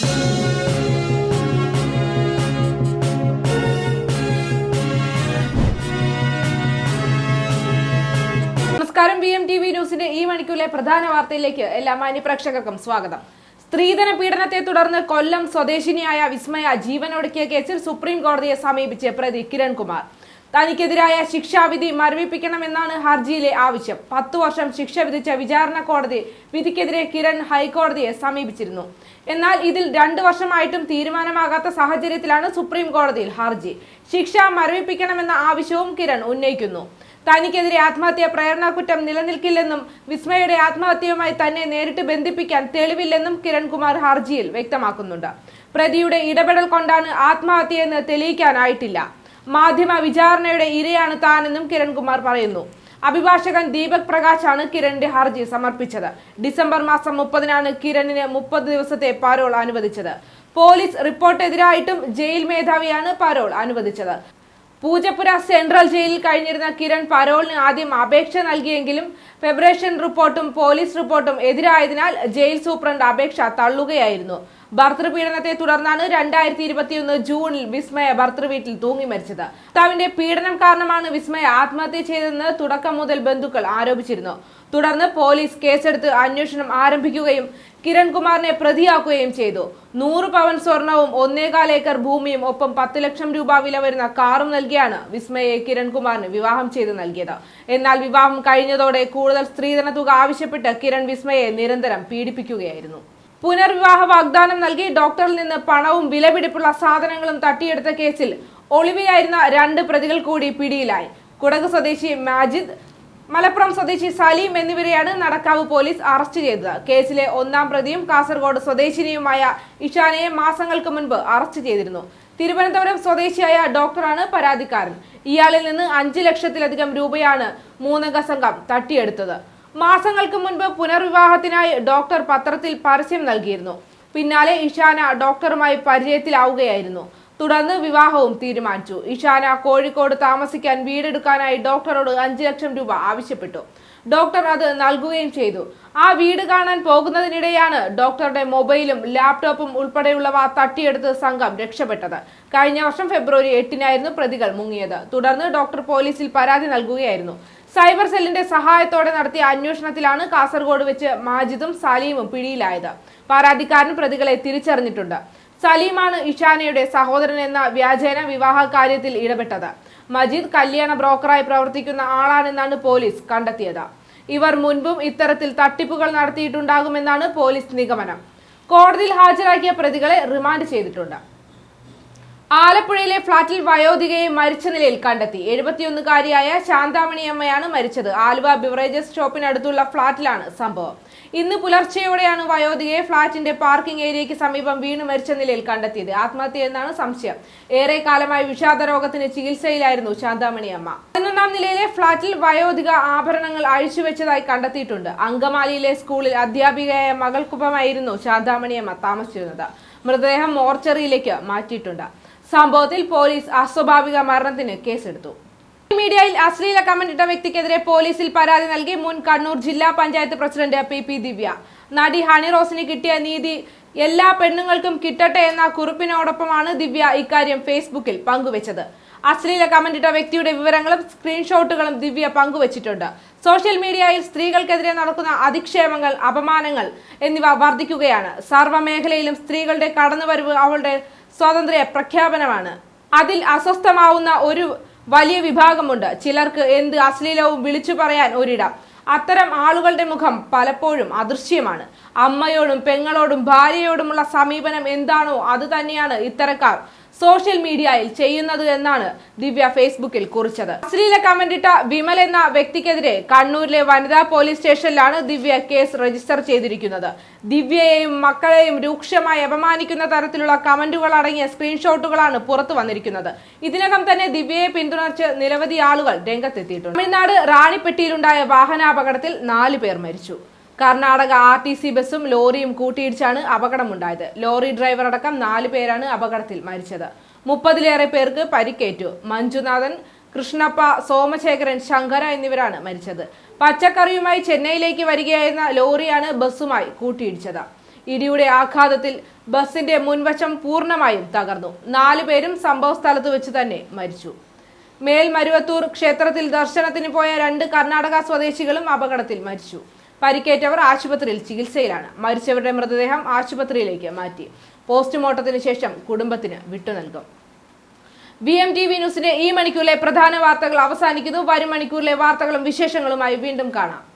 നമസ്കാരം. B M T V ന്യൂസിന്റെ ഈ മണിക്കൂറിലെ പ്രധാന വാർത്തയിലേക്ക് എല്ലാ മാന്യപ്രേക്ഷകർക്കും സ്വാഗതം. സ്ത്രീധന പീഡനത്തെ തുടർന്ന് കൊല്ലം സ്വദേശിനിയായ വിസ്മയ ജീവനൊടുക്കിയ കേസിൽ സുപ്രീം കോടതിയെ സമീപിച്ച് പ്രതി കിരൺകുമാർ. തനിക്കെതിരായ ശിക്ഷാവിധി മരവിപ്പിക്കണമെന്നാണ് ഹർജിയിലെ ആവശ്യം. പത്തു വർഷം ശിക്ഷ വിധിച്ച വിചാരണ കോടതി വിധിക്കെതിരെ കിരൺ ഹൈക്കോടതിയെ സമീപിച്ചിരുന്നു. എന്നാൽ ഇതിൽ രണ്ടു വർഷമായിട്ടും തീരുമാനമാകാത്ത സാഹചര്യത്തിലാണ് സുപ്രീം കോടതിയിൽ ഹർജി. ശിക്ഷ മരവിപ്പിക്കണമെന്ന ആവശ്യവും കിരൺ ഉന്നയിക്കുന്നു. തനിക്കെതിരെ ആത്മഹത്യാ പ്രേരണ കുറ്റം നിലനിൽക്കില്ലെന്നും വിസ്മയുടെ ആത്മഹത്യയുമായി തന്നെ നേരിട്ട് ബന്ധിപ്പിക്കാൻ തെളിവില്ലെന്നും കിരൺകുമാർ ഹർജിയിൽ വ്യക്തമാക്കുന്നുണ്ട്. പ്രതിയുടെ ഇടപെടൽ കൊണ്ടാണ് ആത്മഹത്യയെന്ന് തെളിയിക്കാനായിട്ടില്ല. മാധ്യമ വിചാരണയുടെ ഇരയാണ് താനെന്നും കിരൺകുമാർ പറയുന്നു. അഭിഭാഷകൻ ദീപക് പ്രകാശാണ് കിരണിന്റെ ഹർജി സമർപ്പിച്ചത്. ഡിസംബർ മാസം മുപ്പതിനാണ് കിരണിന് മുപ്പത് ദിവസത്തെ പാരോൾ അനുവദിച്ചത്. പോലീസ് റിപ്പോർട്ടെതിരായിട്ടും ജയിൽ മേധാവിയാണ് പാരോൾ അനുവദിച്ചത്. പൂജപ്പുര സെൻട്രൽ ജയിലിൽ കഴിഞ്ഞിരുന്ന കിരൺ പരോളിന് ആദ്യം അപേക്ഷ നൽകിയെങ്കിലും ഫെബ്രേഷൻ റിപ്പോർട്ടും പോലീസ് റിപ്പോർട്ടും എതിരായതിനാൽ ജയിൽ സൂപ്രണ്ട് അപേക്ഷ തള്ളുകയായിരുന്നു. ഭർത്തൃപീഡനത്തെ തുടർന്നാണ് രണ്ടായിരത്തി ഇരുപത്തിയൊന്ന് ജൂണിൽ വിസ്മയ ഭർത്തൃവീട്ടിൽ തൂങ്ങി മരിച്ചത്. ഭർത്താവിന്റെ പീഡനം കാരണമാണ് വിസ്മയ ആത്മഹത്യ ചെയ്തതെന്ന് തുടക്കം മുതൽ ബന്ധുക്കൾ ആരോപിച്ചിരുന്നു. തുടർന്ന് പോലീസ് കേസെടുത്ത് അന്വേഷണം ആരംഭിക്കുകയും കിരൺകുമാറിനെ പ്രതിയാക്കുകയും ചെയ്തു. നൂറ് പവൻ സ്വർണവും ഒന്നേകാൽ ഏക്കർ ഭൂമിയും ഒപ്പം പത്ത് ലക്ഷം രൂപ വില വരുന്ന കാറും നൽകിയാണ് വിസ്മയെ കിരൺകുമാറിന് വിവാഹം ചെയ്ത് നൽകിയത്. എന്നാൽ വിവാഹം കഴിഞ്ഞതോടെ കൂടുതൽ സ്ത്രീധന തുക ആവശ്യപ്പെട്ട് കിരൺ വിസ്മയെ നിരന്തരം പീഡിപ്പിക്കുകയായിരുന്നു. പുനർവിവാഹ വാഗ്ദാനം നൽകി ഡോക്ടറിൽ നിന്ന് പണവും വിലപിടിപ്പുള്ള സാധനങ്ങളും തട്ടിയെടുത്ത കേസിൽ ഒളിവിലായിരുന്ന രണ്ട് പ്രതികൾ കൂടി പിടിയിലായി. കുടക് സ്വദേശി മാജിദ് മലപ്പുറം സ്വദേശി സലീം എന്നിവരെയാണ് നടക്കാവ് പോലീസ് അറസ്റ്റ് ചെയ്തത്. കേസിലെ ഒന്നാം പ്രതിയും കാസർഗോഡ് സ്വദേശിനിയുമായ ഇഷാനയെ മാസങ്ങൾക്ക് മുൻപ് അറസ്റ്റ് ചെയ്തിരുന്നു. തിരുവനന്തപുരം സ്വദേശിയായ ഡോക്ടറാണ് പരാതിക്കാരൻ. ഇയാളിൽ നിന്ന് അഞ്ച് ലക്ഷത്തിലധികം രൂപയാണ് മൂന്നംഗ സംഘം തട്ടിയെടുത്തത്. മാസങ്ങൾക്ക് മുൻപ് പുനർവിവാഹത്തിനായി ഡോക്ടർ പത്രത്തിൽ പരസ്യം നൽകിയിരുന്നു. പിന്നാലെ ഇഷാന ഡോക്ടറുമായി പരിചയത്തിലാവുകയായിരുന്നു. തുടർന്ന് വിവാഹവും തീരുമാനിച്ചു. ഇഷാന കോഴിക്കോട് താമസിക്കാൻ വീടെടുക്കാനായി ഡോക്ടറോട് അഞ്ചു ലക്ഷം രൂപ ആവശ്യപ്പെട്ടു. ഡോക്ടർ അത് നൽകുകയും ചെയ്തു. ആ വീട് കാണാൻ പോകുന്നതിനിടെയാണ് ഡോക്ടറുടെ മൊബൈലും ലാപ്ടോപ്പും ഉൾപ്പെടെയുള്ളവ തട്ടിയെടുത്ത് സംഘം രക്ഷപ്പെട്ടത്. കഴിഞ്ഞ വർഷം ഫെബ്രുവരി എട്ടിനായിരുന്നു പ്രതികൾ മുങ്ങിയത്. തുടർന്ന് ഡോക്ടർ പോലീസിൽ പരാതി നൽകുകയായിരുന്നു. സൈബർ സെല്ലിന്റെ സഹായത്തോടെ നടത്തിയ അന്വേഷണത്തിലാണ് കാസർഗോഡ് വെച്ച് മാജിദും സലീമും പിടിയിലായത്. പരാതിക്കാരൻ പ്രതികളെ തിരിച്ചറിഞ്ഞിട്ടുണ്ട്. സലീമാണ് ഇഷാനയുടെ സഹോദരൻ എന്ന വ്യാജേന വിവാഹ കാര്യത്തിൽ ഇടപെട്ടത്. മജീദ് കല്യാണ ബ്രോക്കറായി പ്രവർത്തിക്കുന്ന ആളാണെന്നാണ് പോലീസ് കണ്ടെത്തിയത്. ഇവർ മുൻപും ഇത്തരത്തിൽ തട്ടിപ്പുകൾ നടത്തിയിട്ടുണ്ടാകുമെന്നാണ് പോലീസ് നിഗമനം. കോടതിയിൽ ഹാജരാക്കിയ പ്രതികളെ റിമാൻഡ് ചെയ്തിട്ടുണ്ട്. ആലപ്പുഴയിലെ ഫ്ളാറ്റിൽ വയോധികയെ മരിച്ച നിലയിൽ കണ്ടെത്തി. എഴുപത്തിയൊന്നുകാരിയായ ശാന്താമണിയമ്മയാണ് മരിച്ചത്. ആലുവ ബിവറേജസ് ഷോപ്പിനടുത്തുള്ള ഫ്ളാറ്റിലാണ് സംഭവം. ഇന്ന് പുലർച്ചെയോടെയാണ് വയോധികയെ ഫ്ളാറ്റിന്റെ പാർക്കിംഗ് ഏരിയയ്ക്ക് സമീപം വീണ് മരിച്ച നിലയിൽ കണ്ടെത്തിയത്. ആത്മഹത്യ എന്നാണ് സംശയം. ഏറെ കാലമായി വിഷാദ രോഗത്തിന് ചികിത്സയിലായിരുന്നു ശാന്താമണിയമ്മ. പതിനൊന്നാം നിലയിലെ ഫ്ളാറ്റിൽ വയോധിക ആഭരണങ്ങൾ അഴിച്ചുവെച്ചതായി കണ്ടെത്തിയിട്ടുണ്ട്. അങ്കമാലിയിലെ സ്കൂളിൽ അധ്യാപികയായ മകൾക്കൊപ്പമായിരുന്നു ശാന്താമണിയമ്മ താമസിച്ചിരുന്നത്. മൃതദേഹം മോർച്ചറിയിലേക്ക് മാറ്റിയിട്ടുണ്ട്. സംഭവത്തിൽ പോലീസ് അസ്വാഭാവിക മരണത്തിന് കേസെടുത്തു. മീഡിയയിൽ അശ്ലീല കമന്റ് ഇട്ട വ്യക്തിക്കെതിരെ പോലീസിൽ പരാതി നൽകി മുൻ കണ്ണൂർ ജില്ലാ panchayat president P P Divya. നടി ഹണി റോസിന് കിട്ടിയ നീതി എല്ലാ പെണ്ണുങ്ങൾക്കും കിട്ടട്ടെ എന്ന കുറിപ്പിനോടൊപ്പമാണ് ദിവ്യ ഇക്കാര്യം ഫേസ്ബുക്കിൽ പങ്കുവച്ചത്. അശ്ലീല കമന്റ് ഇട്ട വ്യക്തിയുടെ വിവരങ്ങളും സ്ക്രീൻഷോട്ടുകളും ദിവ്യ പങ്കുവച്ചിട്ടുണ്ട്. സോഷ്യൽ മീഡിയയിൽ സ്ത്രീകൾക്കെതിരെ നടക്കുന്ന അധിക്ഷേപങ്ങൾ അപമാനങ്ങൾ എന്നിവ വർദ്ധിക്കുകയാണ്. സർവമേഖലയിലും സ്ത്രീകളുടെ കടന്നുവരവ് അവളുടെ സ്വാതന്ത്ര്യ പ്രഖ്യാപനമാണ്. അതിൽ അസ്വസ്ഥമാവുന്ന ഒരു വലിയ വിഭാഗമുണ്ട്. ചിലർക്ക് എന്ത് അശ്ലീലവും വിളിച്ചു പറയാൻ ഒരിടം. അത്തരം ആളുകളുടെ മുഖം പലപ്പോഴും അദൃശ്യമാണ്. അമ്മയോടും പെങ്ങളോടും ഭാര്യയോടുമുള്ള സമീപനം എന്താണോ അത് തന്നെയാണ് ഇത്തരക്കാർ സോഷ്യൽ മീഡിയയിൽ ചെയ്യുന്നത് എന്നാണ് ദിവ്യ ഫേസ്ബുക്കിൽ കുറിച്ചത്. അശ്ലീല കമന്റിട്ട വിമൽ എന്ന വ്യക്തിക്കെതിരെ കണ്ണൂരിലെ വനിതാ പോലീസ് സ്റ്റേഷനിലാണ് ദിവ്യ കേസ് രജിസ്റ്റർ ചെയ്തിരിക്കുന്നത്. ദിവ്യയെയും മക്കളെയും രൂക്ഷമായി അപമാനിക്കുന്ന തരത്തിലുള്ള കമന്റുകൾ അടങ്ങിയ സ്ക്രീൻഷോട്ടുകളാണ് പുറത്തു വന്നിരിക്കുന്നത്. ഇതിനകം തന്നെ ദിവ്യയെ പിന്തുണച്ച് നിരവധി ആളുകൾ രംഗത്തെത്തിയിട്ടുണ്ട്. തമിഴ്നാട് റാണിപ്പെട്ടിയിലുണ്ടായ വാഹനാപകടത്തിൽ നാലു പേർ മരിച്ചു. കർണാടക ആർ ടി സി ബസ്സും ലോറിയും കൂട്ടിയിടിച്ചാണ് അപകടമുണ്ടായത്. ലോറി ഡ്രൈവർ അടക്കം നാല് പേരാണ് അപകടത്തിൽ മരിച്ചത്. മുപ്പതിലേറെ പേർക്ക് പരിക്കേറ്റു. മഞ്ജുനാഥൻ കൃഷ്ണപ്പ സോമശേഖരൻ ശങ്കര എന്നിവരാണ് മരിച്ചത്. പച്ചക്കറിയുമായി ചെന്നൈയിലേക്ക് വരികയായിരുന്ന ലോറിയാണ് ബസ്സുമായി കൂട്ടിയിടിച്ചത്. ഇടിയുടെ ആഘാതത്തിൽ ബസിന്റെ മുൻവശം പൂർണമായും തകർന്നു. നാലു പേരും സംഭവ സ്ഥലത്ത് വെച്ച് തന്നെ മരിച്ചു. മേൽമരുവത്തൂർ ക്ഷേത്രത്തിൽ ദർശനത്തിന് പോയ രണ്ട് കർണാടക സ്വദേശികളും അപകടത്തിൽ മരിച്ചു. പരിക്കേറ്റവർ ആശുപത്രിയിൽ ചികിത്സയിലാണ്. മരിച്ചവരുടെ മൃതദേഹം ആശുപത്രിയിലേക്ക് മാറ്റി. പോസ്റ്റ്മോർട്ടത്തിന് ശേഷം കുടുംബത്തിന് വിട്ടുനൽകും വി എം ടി വി ന്യൂസിന്റെ ഈ മണിക്കൂറിലെ പ്രധാന വാർത്തകൾ അവസാനിക്കുന്നു. വരും മണിക്കൂറിലെ വാർത്തകളും വിശേഷങ്ങളുമായി വീണ്ടും കാണാം.